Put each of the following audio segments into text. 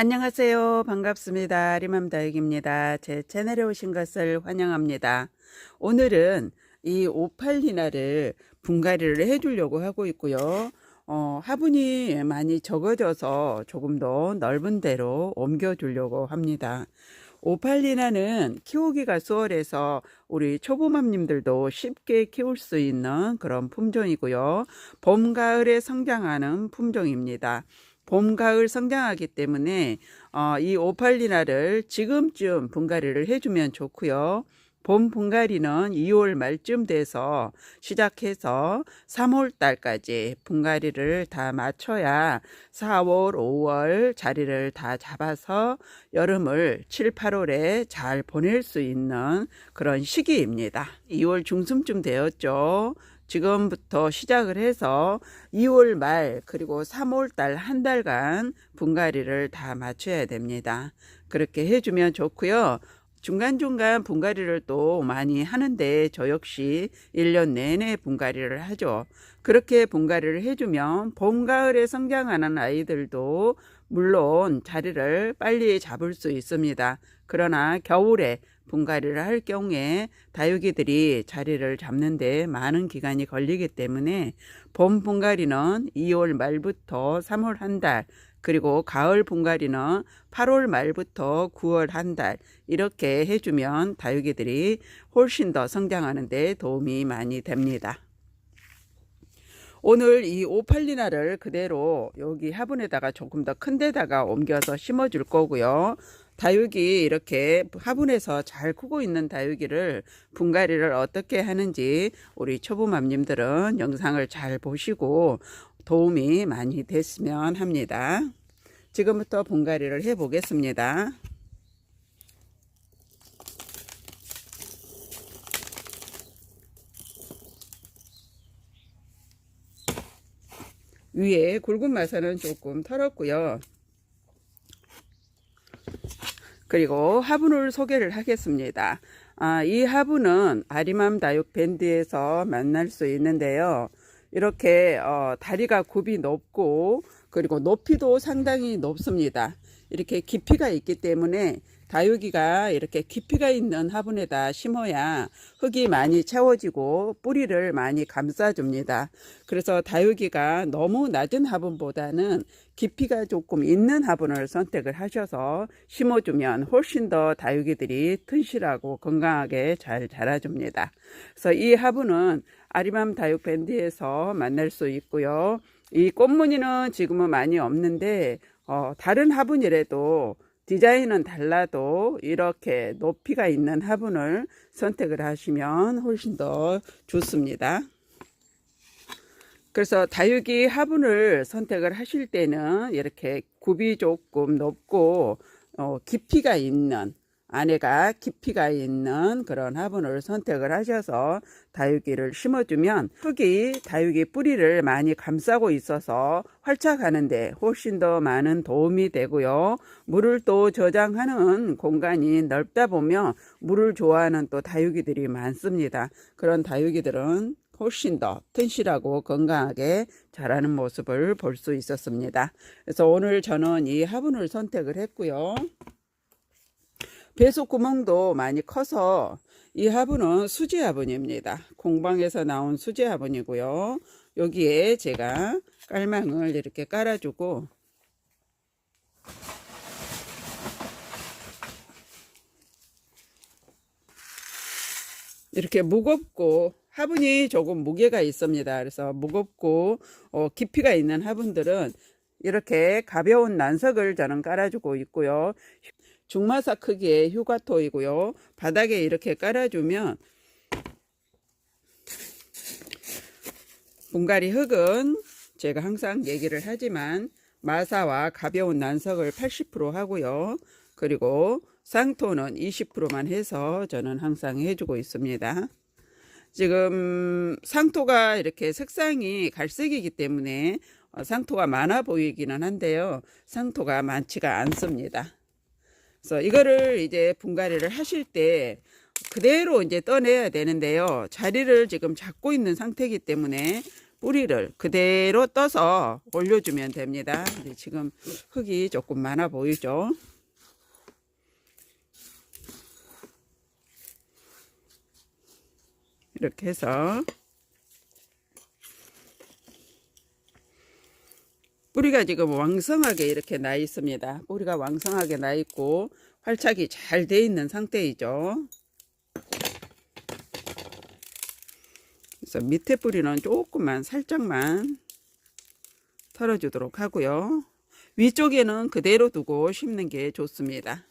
안녕하세요. 반갑습니다. 리맘 다육입니다. 제 채널에 오신 것을 환영합니다. 오늘은 이 오팔리나를 분갈이를 해주려고 하고 있고요. 어, 화분이 많이 적어져서 조금 더 넓은 데로 옮겨주려고 합니다. 오팔리나는 키우기가 수월해서 우리 초보맘님들도 쉽게 키울 수 있는 그런 품종이고요. 봄, 가을에 성장하는 품종입니다. 봄, 가을 성장하기 때문에 어, 이 오팔리나를 지금쯤 분갈이를 해주면 좋고요. 봄 분갈이는 2월 말쯤 돼서 시작해서 3월 달까지 분갈이를 다 맞춰야 4월, 5월 자리를 다 잡아서 여름을 7, 8월에 잘 보낼 수 있는 그런 시기입니다. 2월 중순쯤 되었죠. 지금부터 시작을 해서 2월 말 그리고 3월 달 한 달간 분갈이를 다 맞춰야 됩니다. 그렇게 해주면 좋고요. 중간중간 분갈이를 또 많이 하는데 저 역시 1년 내내 분갈이를 하죠. 그렇게 분갈이를 해주면 봄, 가을에 성장하는 아이들도 물론 자리를 빨리 잡을 수 있습니다. 그러나 겨울에 분갈이를 할 경우에 다육이들이 자리를 잡는데 많은 기간이 걸리기 때문에 봄 분갈이는 2월 말부터 3월 한 달, 그리고 가을 분갈이는 8월 말부터 9월 한 달 이렇게 해주면 다육이들이 훨씬 더 성장하는 데 도움이 많이 됩니다. 오늘 이 오팔리나를 그대로 여기 화분에다가 조금 더 큰 데다가 옮겨서 심어 줄 거고요. 다육이 이렇게 화분에서 잘 크고 있는 다육이를 분갈이를 어떻게 하는지 우리 초보맘님들은 영상을 잘 보시고 도움이 많이 됐으면 합니다. 지금부터 분갈이를 해 보겠습니다. 위에 굵은 마사는 조금 털었고요. 그리고 화분을 소개를 하겠습니다. 아, 이 화분은 아리맘 다육 밴드에서 만날 수 있는데요. 이렇게 어, 다리가 굽이 높고 그리고 높이도 상당히 높습니다. 이렇게 깊이가 있기 때문에 다육이가 이렇게 깊이가 있는 화분에다 심어야 흙이 많이 채워지고 뿌리를 많이 감싸줍니다. 그래서 다육이가 너무 낮은 화분보다는 깊이가 조금 있는 화분을 선택을 하셔서 심어주면 훨씬 더 다육이들이 튼실하고 건강하게 잘 자라줍니다. 그래서 이 화분은 아리맘 다육 밴드에서 만날 수 있고요. 이 꽃무늬는 지금은 많이 없는데 어, 다른 화분이라도 디자인은 달라도 이렇게 높이가 있는 화분을 선택을 하시면 훨씬 더 좋습니다. 그래서 다육이 화분을 선택을 하실 때는 이렇게 굽이 조금 높고 어, 깊이가 있는 안에가 깊이가 있는 그런 화분을 선택을 하셔서 다육이를 심어주면 흙이 다육이 뿌리를 많이 감싸고 있어서 활착하는데 훨씬 더 많은 도움이 되고요. 물을 또 저장하는 공간이 넓다 보면 물을 좋아하는 또 다육이들이 많습니다. 그런 다육이들은 훨씬 더 튼실하고 건강하게 자라는 모습을 볼 수 있었습니다. 그래서 오늘 저는 이 화분을 선택을 했고요. 배수 구멍도 많이 커서 이 화분은 수제 화분입니다. 공방에서 나온 수제 화분이고요. 여기에 제가 깔망을 이렇게 깔아주고 이렇게 무겁고 화분이 조금 무게가 있습니다. 그래서 무겁고 어, 깊이가 있는 화분들은 이렇게 가벼운 난석을 저는 깔아주고 있고요. 중마사 크기의 휴가토이고요. 바닥에 이렇게 깔아주면 분갈이 흙은 제가 항상 얘기를 하지만 마사와 가벼운 난석을 80% 하고요. 그리고 쌍토는 20%만 해서 저는 항상 해주고 있습니다. 지금 상토가 이렇게 색상이 갈색이기 때문에 어, 상토가 많아 보이기는 한데요. 상토가 많지가 않습니다. 그래서 이거를 이제 분갈이를 하실 때 그대로 이제 떠내야 되는데요. 자리를 지금 잡고 있는 상태이기 때문에 뿌리를 그대로 떠서 올려주면 됩니다. 지금 흙이 조금 많아 보이죠? 이렇게 해서 뿌리가 지금 왕성하게 이렇게 나 있습니다. 뿌리가 왕성하게 나 있고 활착이 잘 돼 있는 상태이죠. 그래서 밑에 뿌리는 조금만 살짝만 털어주도록 하고요. 위쪽에는 그대로 두고 심는 게 좋습니다.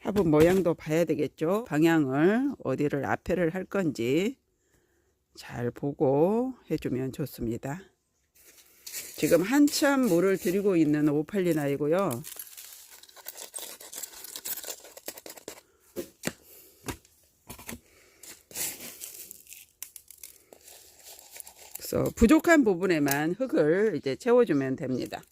화분 모양도 봐야 되겠죠. 방향을 어디를 앞에를 할 건지 잘 보고 해주면 좋습니다. 지금 한참 물을 들이고 있는 오팔리나이고요. 그래서 부족한 부분에만 흙을 이제 채워주면 됩니다.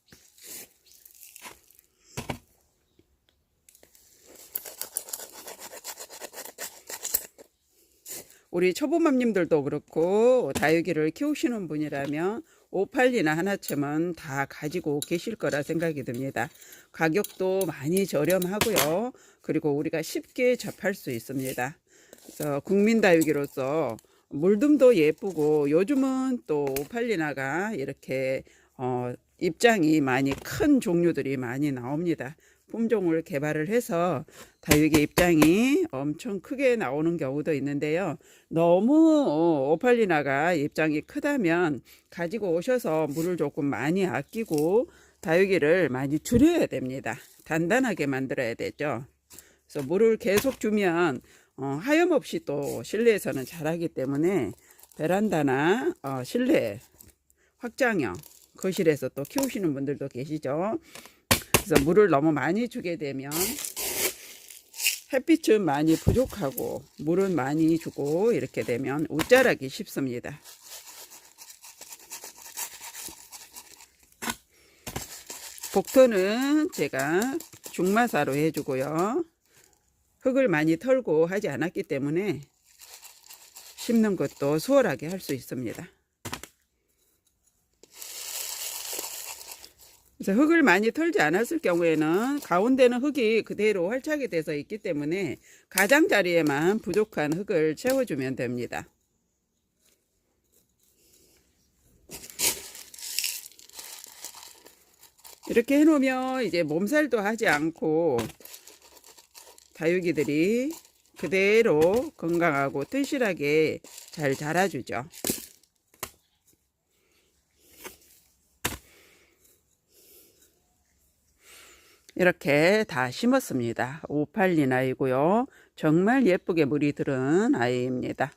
우리 초보맘님들도 그렇고 다육이를 키우시는 분이라면 오팔리나 하나쯤은 다 가지고 계실 거라 생각이 듭니다. 가격도 많이 저렴하고요. 그리고 우리가 쉽게 접할 수 있습니다. 그래서 국민 다육이로서 물듬도 예쁘고 요즘은 또 오팔리나가 이렇게 어, 입장이 많이 큰 종류들이 많이 나옵니다. 품종을 개발을 해서 다육이 입장이 엄청 크게 나오는 경우도 있는데요. 너무 어, 오팔리나가 입장이 크다면 가지고 오셔서 물을 조금 많이 아끼고 다육이를 많이 줄여야 됩니다. 단단하게 만들어야 되죠. 그래서 물을 계속 주면 어, 하염없이 또 실내에서는 자라기 때문에 베란다나 어, 실내 확장형 거실에서 또 키우시는 분들도 계시죠. 그래서 물을 너무 많이 주게 되면 햇빛은 많이 부족하고 물은 많이 주고 이렇게 되면 웃자라기 쉽습니다. 복토는 제가 중마사로 해주고요. 흙을 많이 털고 하지 않았기 때문에 심는 것도 수월하게 할 수 있습니다. 그래서 흙을 많이 털지 않았을 경우에는 가운데는 흙이 그대로 활착이 돼서 있기 때문에 가장자리에만 부족한 흙을 채워주면 됩니다. 이렇게 해놓으면 이제 몸살도 하지 않고 다육이들이 그대로 건강하고 튼실하게 잘 자라주죠. 이렇게 다 심었습니다. 오팔린 아이고요. 정말 예쁘게 물이 들은 아이입니다.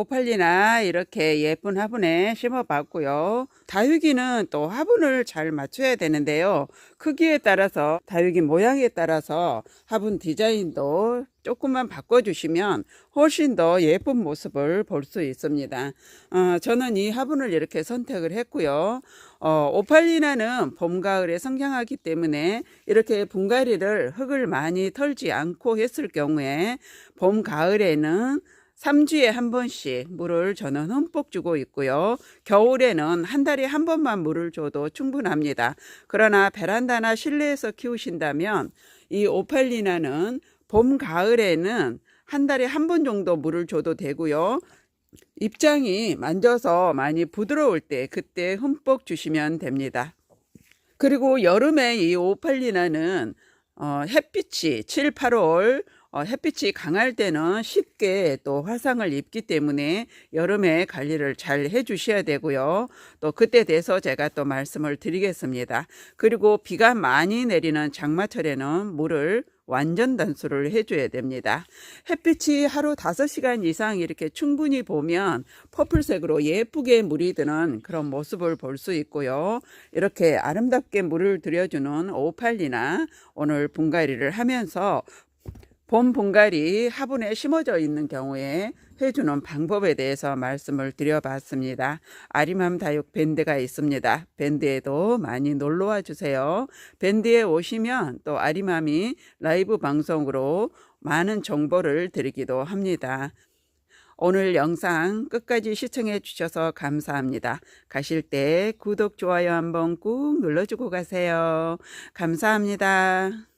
오팔리나 이렇게 예쁜 화분에 심어봤고요. 다육이는 또 화분을 잘 맞춰야 되는데요. 크기에 따라서 다육이 모양에 따라서 화분 디자인도 조금만 바꿔주시면 훨씬 더 예쁜 모습을 볼 수 있습니다. 어, 저는 이 화분을 이렇게 선택을 했고요. 어, 오팔리나는 봄, 가을에 성장하기 때문에 이렇게 분갈이를 흙을 많이 털지 않고 했을 경우에 봄, 가을에는 3주에 한 번씩 물을 저는 흠뻑 주고 있고요. 겨울에는 한 달에 한 번만 물을 줘도 충분합니다. 그러나 베란다나 실내에서 키우신다면 이 오팔리나는 봄, 가을에는 한 달에 한 번 정도 물을 줘도 되고요. 입장이 만져서 많이 부드러울 때 그때 흠뻑 주시면 됩니다. 그리고 여름에 이 오팔리나는 어, 햇빛이 7, 8월 어, 햇빛이 강할 때는 쉽게 또 화상을 입기 때문에 여름에 관리를 잘 해주셔야 되고요. 또 그때 돼서 제가 또 말씀을 드리겠습니다. 그리고 비가 많이 내리는 장마철에는 물을 완전 단수를 해줘야 됩니다. 햇빛이 하루 5시간 이상 이렇게 충분히 보면 퍼플색으로 예쁘게 물이 드는 그런 모습을 볼 수 있고요. 이렇게 아름답게 물을 들여주는 오팔리나 오늘 분갈이를 하면서 봄 분갈이 화분에 심어져 있는 경우에 해주는 방법에 대해서 말씀을 드려봤습니다. 아리맘 다육 밴드가 있습니다. 밴드에도 많이 놀러와 주세요. 밴드에 오시면 또 아리맘이 라이브 방송으로 많은 정보를 드리기도 합니다. 오늘 영상 끝까지 시청해 주셔서 감사합니다. 가실 때 구독, 좋아요 한번 꾹 눌러주고 가세요. 감사합니다.